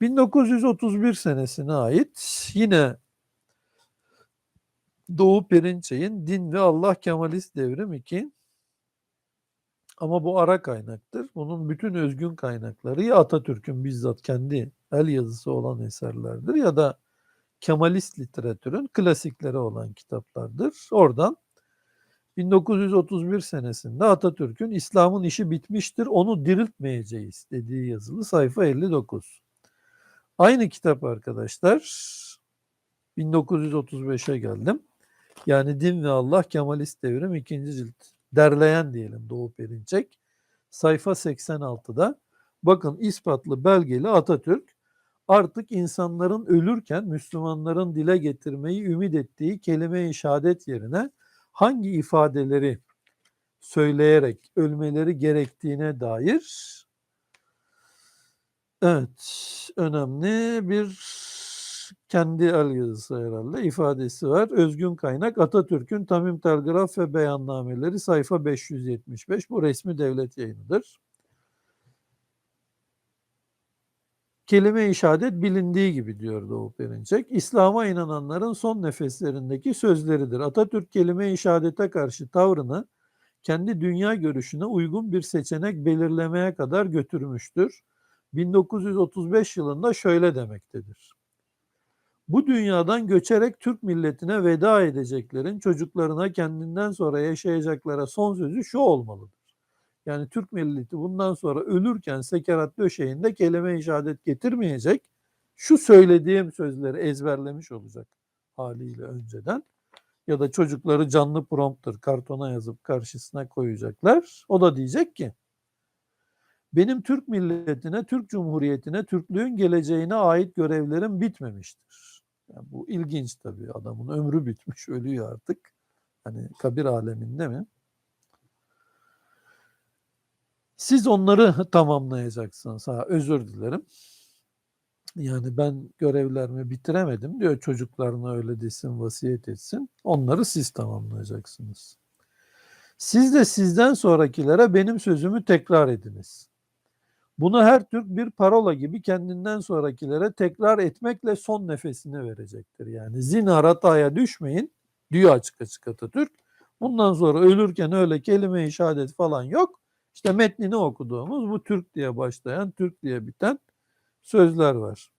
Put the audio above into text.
1931 senesine ait yine Doğu Perinçek'in Din ve Allah Kemalist Devrim 2 ama bu ara kaynaktır. Bunun bütün özgün kaynakları ya Atatürk'ün bizzat kendi el yazısı olan eserlerdir ya da Kemalist literatürün klasikleri olan kitaplardır. Oradan 1931 senesinde Atatürk'ün İslam'ın işi bitmiştir, onu diriltmeyeceğiz dediği yazılı sayfa 59. Aynı kitap arkadaşlar 1935'e geldim. Yani Din ve Allah Kemalist Devrim 2. cilt. Derleyen diyelim Doğu Perinçek. Sayfa 86'da bakın ispatlı belgeli Atatürk artık insanların ölürken Müslümanların dile getirmeyi ümit ettiği kelime-i şehadet yerine hangi ifadeleri söyleyerek ölmeleri gerektiğine dair evet önemli bir kendi el yazısı herhalde ifadesi var. Özgün kaynak Atatürk'ün Tamim Telgraf ve Beyannameleri sayfa 575 bu resmi devlet yayınıdır. Kelime-i şehadet bilindiği gibi diyor Doğu Perinçek. İslam'a inananların son nefeslerindeki sözleridir. Atatürk kelime-i şehadete karşı tavrını kendi dünya görüşüne uygun bir seçenek belirlemeye kadar götürmüştür. 1935 yılında şöyle demektedir. Bu dünyadan göçerek Türk milletine veda edeceklerin çocuklarına kendinden sonra yaşayacaklara son sözü şu olmalıdır. Yani Türk milleti bundan sonra ölürken sekerat döşeğinde kelime-i getirmeyecek. Şu söylediğim sözleri ezberlemiş olacak haliyle önceden. Ya da çocukları canlı prompter kartona yazıp karşısına koyacaklar. O da diyecek ki benim Türk milletine, Türk Cumhuriyeti'ne, Türklüğün geleceğine ait görevlerim bitmemiştir. Yani bu ilginç tabii adamın ömrü bitmiş, ölüyor artık. Hani kabir aleminde mi? Siz onları tamamlayacaksınız. Ha, özür dilerim. Yani ben görevlerimi bitiremedim diyor çocuklarına öyle desin, vasiyet etsin. Onları siz tamamlayacaksınız. Siz de sizden sonrakilere benim sözümü tekrar ediniz. Bunu her Türk bir parola gibi kendinden sonrakilere tekrar etmekle son nefesini verecektir. Yani zinhar hataya düşmeyin diyor açık açık Atatürk. Bundan sonra ölürken öyle kelime-i şehadet falan yok. İşte metnini okuduğumuz bu Türk diye başlayan, Türk diye biten sözler var.